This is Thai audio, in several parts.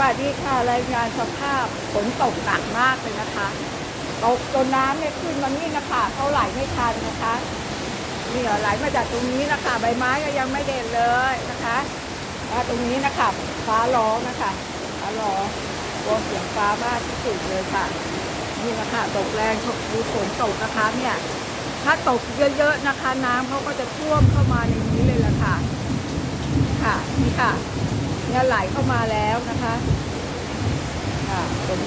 วัสดีค่ะรายงานสภาพฝนตกหนักมากเลยนะคะตกจนน้ำเนี่ยขึ้นมานี่นะคะเขาไหลไม่ทันนะคะนี่ไหลมาจากตรงนี้นะคะใบไม้ก็ยังไม่เด่นเลยนะคะแล้วตรงนี้นะคะฟ้าร้องนะคะฟ้าร้องกลัวเสียงฟ้ามากที่สุดเลยค่ะ นี่นะคะตกแรงดูฝนตกนะคะเนี่ยถ้าตกเยอะๆนะคะ น้ำเขาก็จะท่วมเข้ามาในนี้เลยล่ะค่ะ ค่ะนี่ค่ะ เนี่ยไหลเข้ามาแล้วนะคะค่ะฝน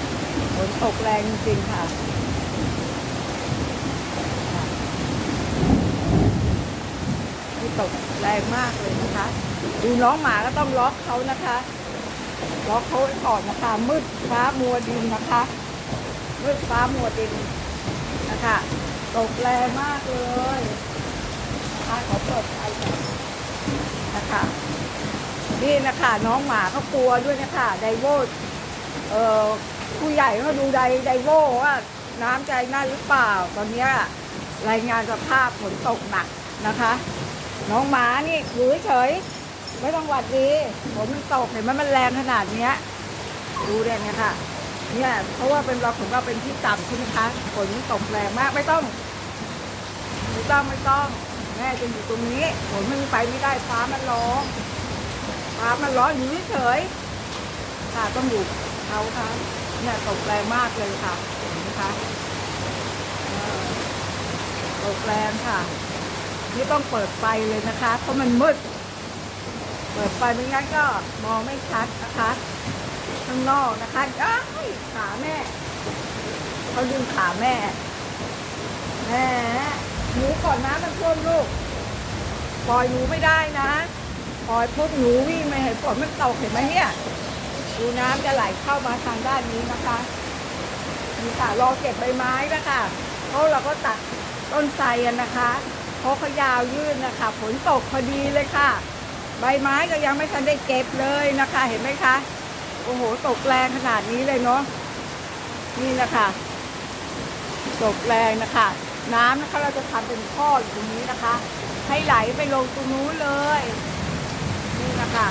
ฝนตกแรงจริงๆค่ะค่ะนี่ตกแรงมากเลยนะคะ ดูน้องหมาก็ต้องล็อกเขานะคะล็อกเขาไว้ก่อนนะคะมืดฟ้ามัวดินนะคะมืดฟ้ามัวดินนะคะตกแรงมากเลยนะคะขอเปิดไฟก่อนนะคะ นี่นะคะน้องหมาเขากลัวด้วยนะคะไดโวเอ่อผู้ใหญ่ก็ดูไดไดโวว่าน้ำใจน่าหรือเปล่า ตอนนี้รายงานสภาพฝนตกหนักนะคะ น้องหมานี่อยู่เฉยไม่ต้องหวัดดีฝนมันตกเห็นไหมมันแรงขนาดเนี้ยดูเด่นเนี่ยค่ะเนี่ยเพราะว่าเป็นเราของเราเป็นที่ต่ำใช่ไหมคะฝนตกแรงมากไม่ต้องไม่ต้องไม่ต้อง แม่จะอยู่ตรงนี้ฝนมันไปไม่ได้ฟ้ามันร้อง ฟ้ามันร้อนอยู่เฉยค่ะต้องอยู่เขาค่ะเนี่ยตกแรงมากเลยค่ะเห็นไหมคะตกแรงค่ะ นี่ต้องเปิดไฟเลยนะคะเพราะมันมืด เปิดไฟไม่งั้นก็มองไม่ชัดนะคะข้างนอกนะคะอ้ายขาแม่เขาดึงขาแม่ แม่หนูก่อนนะมันท่วมลูก ปล่อยหนูไม่ได้นะ ปล่อยพวกหนูวิ่งไม่เห็นฝนมันตกเห็นไหมเนี่ยดูน้ำจะไหลเข้ามาทางด้านนี้นะคะนี่ค่ะรอเก็บใบไม้นะคะเพราะเราก็ตัดต้นไทรนะคะเพราะเขายาวยื่นนะคะฝนตกพอดีเลยค่ะ ใบไม้ก็ยังไม่ทันได้เก็บเลยนะคะ เห็นไหมคะโอ้โหตกแรงขนาดนี้เลยเนาะนี่นะคะตกแรงนะคะ น้ำนะคะเราจะทำเป็นท่ออยู่ตรงนี้นะคะ ให้ไหลไปลงตรงนู้นเลย นี่นะคะ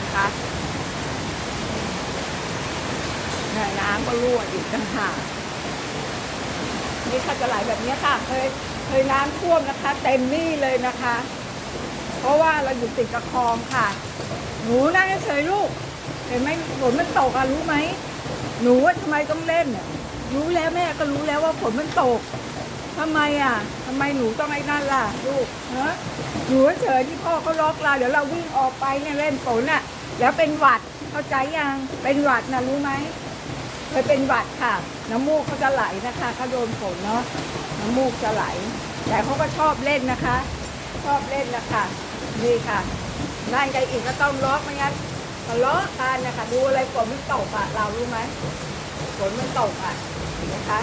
นะคะเนี่ยน้ำก็รั่วอีกต่างหากนี่ค่ะจะไหลแบบนี้ค่ะ เคยเคยน้ำท่วมนะคะ เต็มนี่เลยนะคะ เพราะว่าเราอยู่ติดกับคลองค่ะ หนูนั่งเฉยลูก เห็นไหมฝนมันตกอะรู้ไหม หนูว่าทำไมต้องเล่น รู้แล้วแม่ก็รู้แล้วว่าฝนมันตก ทำไมอะทำไมหนูต้องไอ้นั่นล่ะลูกเนอะหนูเฉยที่พ่อเขาล็อกเราเดี๋ยวเราวิ่งออกไปเนี่ยเล่นฝนอะ แล้วเป็นหวัดเข้าใจยังเป็นหวัดนะรู้ไหมเคยเป็นหวัดค่ะ น้ำมูกเขาจะไหลนะคะเขาโดนฝนเนาะน้ำมูกจะไหล แต่เขาก็ชอบเล่นนะคะ ชอบเล่นนะคะนี่ค่ะนั่นกันอีกก็ต้องล็อกไม่งั้นทะเลาะกันนะคะดูอะไรฝนมันตกอะเรารู้ไหมฝนมันตกอะเห็นไหมคะ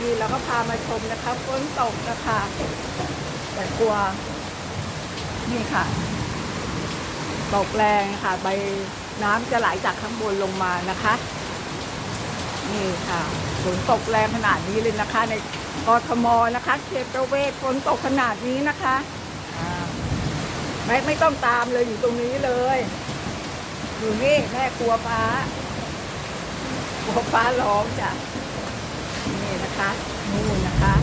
นี่เราก็พามาชมนะคะฝนตกนะคะแต่กลัว นี่ค่ะ ตกแรงค่ะ ใบน้ำจะไหลจากข้างบนลงมานะคะ นี่ค่ะฝนตกแรงขนาดนี้เลยนะคะ ในกรทมนะคะเขตประเวศฝนตกขนาดนี้นะคะไม่ไม่ต้องตามเลยอยู่ตรงนี้เลย อยู่นี่แม่กลัวฟ้ากลัวฟ้าร้องจ้ะ นี่นะคะ นู่นนะคะ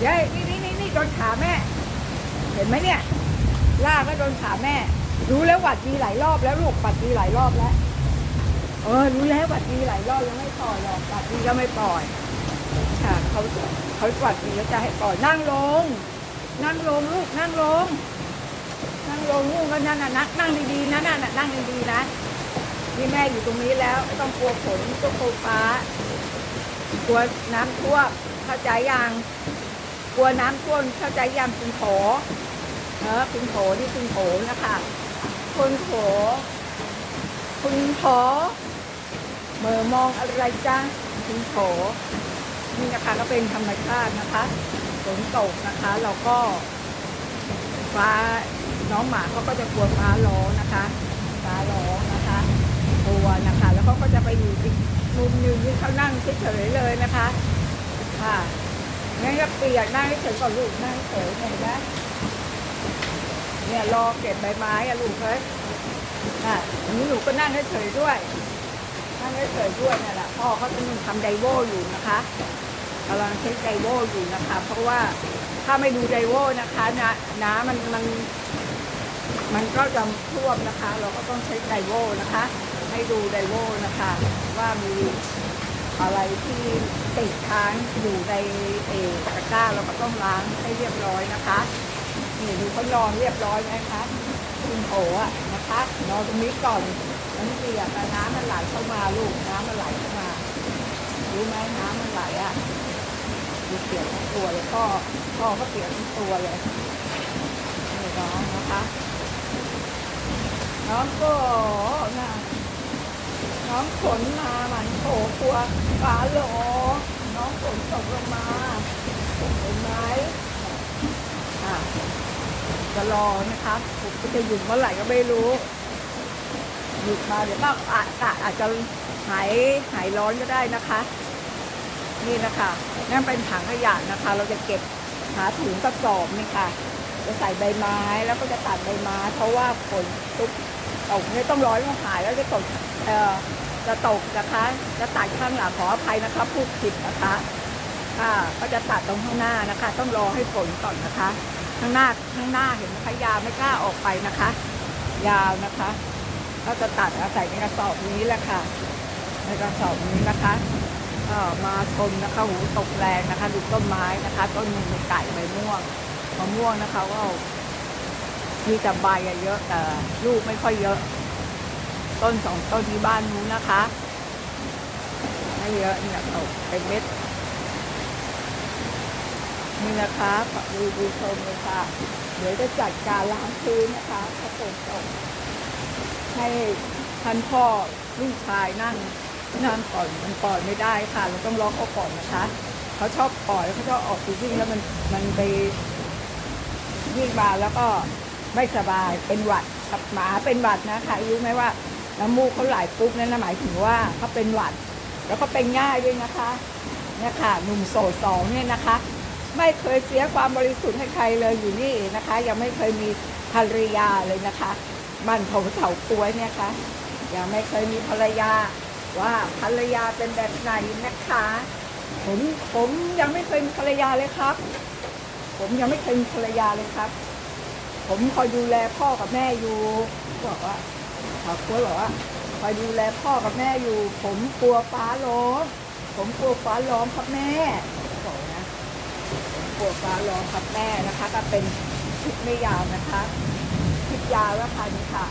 เย้ยนี่นี่นี่นี่โดนขาแม่ เห็นไหมเนี่ยลากก็โดนขาแม่ รู้แล้วหวัดดีหลายรอบแล้วลูกหวัดดีหลายรอบแล้ว เออ รู้แล้วหวัดดีหลายรอบยังไม่ปล่อยหรอกหวัดดีก็ไม่ปล่อย ค่ะเขาเขาหวัดดีแล้วจะให้ปล่อยนั่งลง นั่งลงลูกนั่งลง นั่งลงลูกก็นั่นน่ะนั่งนั่งดีๆนะนั่นน่ะนั่งดีๆนะนี่แม่อยู่ตรงนี้แล้วไม่ต้องกลัวฝนไม่ต้องกลัวฟ้า กลัวน้ำท่วมเข้าใจยังกลัวน้ำท่วมเข้าใจยังคุณโถเออคุณโถนี่คุณโถนะคะคุณโถคุณโถเมื่อมองอะไรจ้าคุณโถนี่นะคะก็เป็นธรรมชาตินะคะฝนตกนะคะเราก็ฟ้าน้องหมาเขาก็จะกลัวฟ้าร้องนะคะ ฟ้าร้องนะคะกลัวนะคะ แล้วเขาก็จะไปอยู่อีก มุมหนึ่งที่เขานั่งเฉยๆเลยนะคะ ค่ะงั้นก็เปียกนั่งเฉยๆก่อนลูกนั่งเฉยๆเห็นไหมเนี่ยรอเก็บใบไม้อะลูกเฮ้ยอะวันนี้หนูก็นั่งเฉยๆด้วย นั่งเฉยๆด้วยเนี่ยแหละพ่อเขากำลังทำไดโวอยู่นะคะกำลังเช็คไดโวอยู่นะคะ เพราะว่าถ้าไม่ดูไดโวนะคะน้ำน้ำมันมัน มันก็จะท่วมนะคะ เราก็ต้องเช็คไดโวนะคะ ให้ดูไดโวนะคะ ว่ามีอะไรที่ติดค้างอยู่ในเอตะกร้าเราก็ต้องล้างให้เรียบร้อยนะคะนี่ดูเขานอนเรียบร้อยไหมคะคุณโออะนะคะนอนตรงนี้ก่อนน้ำเปียกอะน้ำมันไหลเข้ามาลูกน้ำมันไหลเข้ามารู้ไหมน้ำมันไหลอะดูเปียกทั้งตัวเลยพ่อพ่อก็เปียกทั้งตัวเลยนี่น้องนะคะน้องก็นะ น้องฝนมาหมันโผตัวฟ้าหลอน้องฝนตกลงมาเห็นไหมอะจะรอนะคะผมจะหยุดเมื่อไหร่ก็ไม่รู้หยุดมาเดี๋ยวก็อาจอาจอาจจะหายหายร้อนก็ได้นะคะ นี่นะคะนั่นเป็นถังขยะนะคะ เราจะเก็บหาถุงกระสอบนี่ค่ะ จะใส่ใบไม้แล้วก็จะตัดใบไม้เพราะว่าฝนตุก ตกเนี่ยต้องร้อยมาหายแล้วจะตกเอ่อจะตกนะคะจะตัดข้างหลังขออภัยนะคะพูดผิดนะคะค่ะก็จะตัดตรงข้างหน้านะคะ ต้องรอให้ฝนก่อนนะคะ ข้างหน้าข้างหน้าเห็นไหมคะยาวไม่กล้าออกไปนะคะ ยาวนะคะก็จะตัดอาใส่ในกระสอบนี้แหละค่ะ ในกระสอบนี้นะคะก็มาชมนะคะหูตกแรงนะคะดูต้นไม้นะคะ ต้นมีไก่ใบม่วงมะม่วงนะคะก็ มีแต่ใบอะเยอะแต่ลูกไม่ค่อยเยอะ ต้นสองต้นที่บ้านนู้นนะคะไม่เยอะเนี่ยตกเป็นเม็ดนี่นะคะดูดูชมเลยค่ะ เดี๋ยวจะจัดการล้างพื้นนะคะถ้าฝนตกให้ท่านพ่อลูกชายนั่งนั่งก่อนมันปล่อยไม่ได้ค่ะ เราต้องล็อกเขาก่อนนะคะ เขาชอบปล่อยเขาชอบออกไปวิ่งแล้วมันมันไปวิ่งมาแล้วก็ ไม่สบายเป็นหวัดกับหมาเป็นหวัดนะคะรู้ไหมว่าน้ำมูกเขาไหลปุ๊บนั่นนะหมายถึงว่าเขาเป็นหวัด แล้วก็เป็นง่ายด้วยนะคะเนี่ยค่ะหนุ่มโสดสองเนี่ยนะคะ ไม่เคยเสียความบริสุทธิ์ให้ใครเลยอยู่นี่นะคะ ยังไม่เคยมีภรรยาเลยนะคะบ้านของเถากล้วยเนี่ยค่ะยังไม่เคยมีภรรยาว่าภรรยาเป็นแบบไหนนะคะผมผมยังไม่เคยมีภรรยาเลยครับ ผมยังไม่เคยมีภรรยาเลยครับ ผมคอยดูแลพ่อกับแม่อยู่บอกว่าเถากล้วยบอกว่าคอยดูแลพ่อกับแม่อยู่ ผมกลัวฟ้าร้องผมกลัวฟ้าร้องครับแม่บอกนะปวดฟ้าร้องครับแม่นะคะ ก็เป็นคลิปไม่ยาวนะคะคลิปยาวแล้วค่ะนี่ค่ะ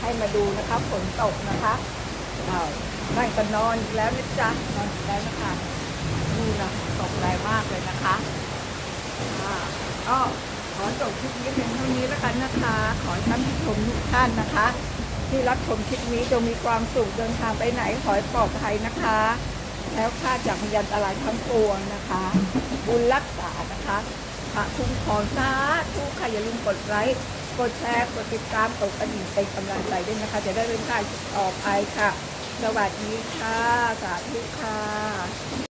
ให้มาดูนะคะฝนตกนะคะอ้านั่งก็นอนแล้วนะจ๊ะนอนแล้วนะคะนี่นะตกแรงมากเลยนะคะอ่าก็ อจบคลิปนี้เพียงเท่านี้แล้วกันนะคะ ขอท่านผู้ชมทุกท่านนะคะ ที่รับชมคลิปนี้จงมีความสุขเดินทางไปไหนขอให้ปลอดภัยนะคะ แล้วค่าจากพยันตรายทั้งปวงนะคะ บุญรักษานะคะพระคุ้มครองสาธุค่ะอย่าลืมกดไลค์กดแชร์กดติดตามกดกระดิ่งเป็นกำลังใจด้วยนะคะ จะได้เป็นการต่อไปค่ะ สวัสดีค่ะ สาธุค่ะ